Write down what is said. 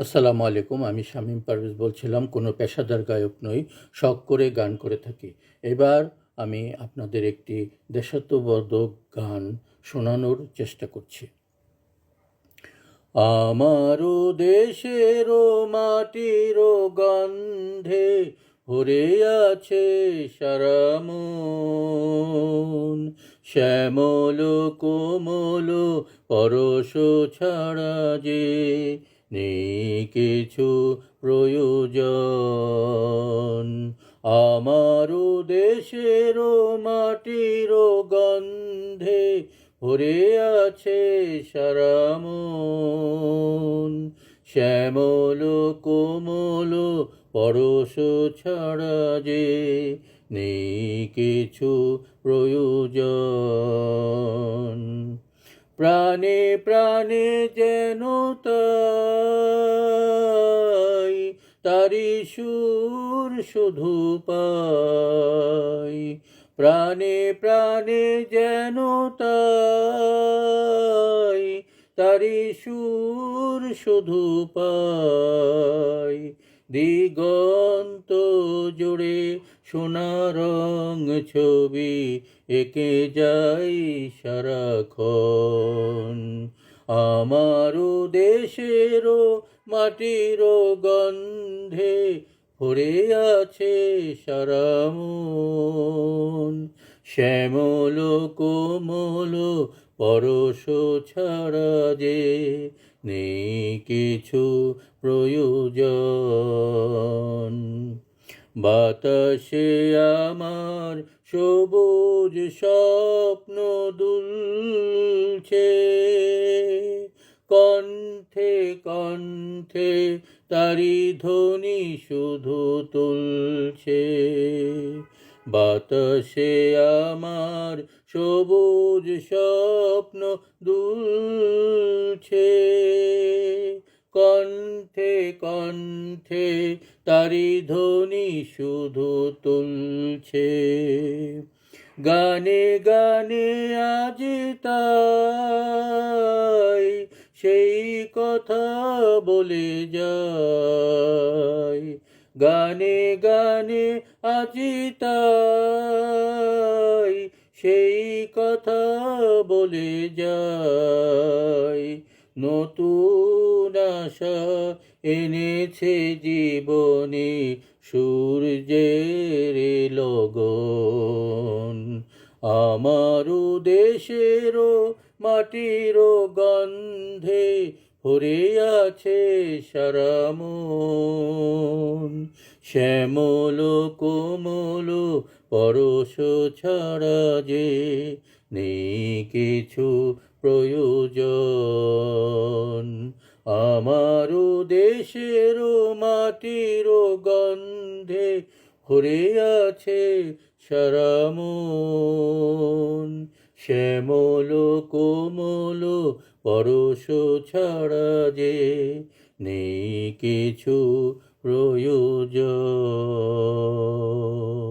আসসালামু আলাইকুম, আমি শামীম পারভেজ বলছিলাম, কোনো পেশাদার গায়ক নই, শখ করে গান করে থাকি। এবার আমি আপনাদের একটি দেশাত্মবোধক গান শোনানোর চেষ্টা করছি। আমারও দেশেরও মাটিরও গন্ধে ভরে আছে সারাম শ্যামল কোমল পরশ ছাড়া যে নেই কিছু প্রয়োজন। আমারও দেশেরও মাটিরও গন্ধে ভরে আছে সারা মন। শ্যামল কোমল পরশ ছাড়া যে নেই কিছু প্রয়োজন। প্রাণে প্রাণে যেন তারি সুর শুধু পাই। প্রাণে প্রাণে যেন তারি সুর শুধু পাই। দিগন্ত জুড়ে সোনা রং ছবি একে যাই সারাক্ষণ। আমারও দেশেরও মাটিরও গন্ধে ভরে আছে সারা মন। শ্যামল কোমল পরশ ছাড়া যে নেই কিছু প্রয়োজন। বাতাসে আমার সবুজ স্বপ্ন দুলছে। কণ্ঠে কণ্ঠে তারি ধ্বনি শুধু তুলছে। বাতাসে আমার সবুজ স্বপ্ন দুলছে। কণ্ঠে কণ্ঠে, তারি ধ্বনি শুধু তুলছে। গানে গানে আজ তাই সেই কথা বলে যায় গানে গানে আজি তাই সেই কথা বলে যায় নতুন আশা এনেছে জীবনে সূর্যের লগন। আমারও দেশেরও মাটির গন্ধে ভরে আছে সারা মন। শ্যামল কোমল পরশ ছাড়া যে নেই কিছু প্রয়োজন। আমারও দেশেরও মাটিরও গন্ধে ভরে আছে সারা মন। শ্যামল কোমল পরশ ছাড়া যে নেই কিছু প্রয়োজন।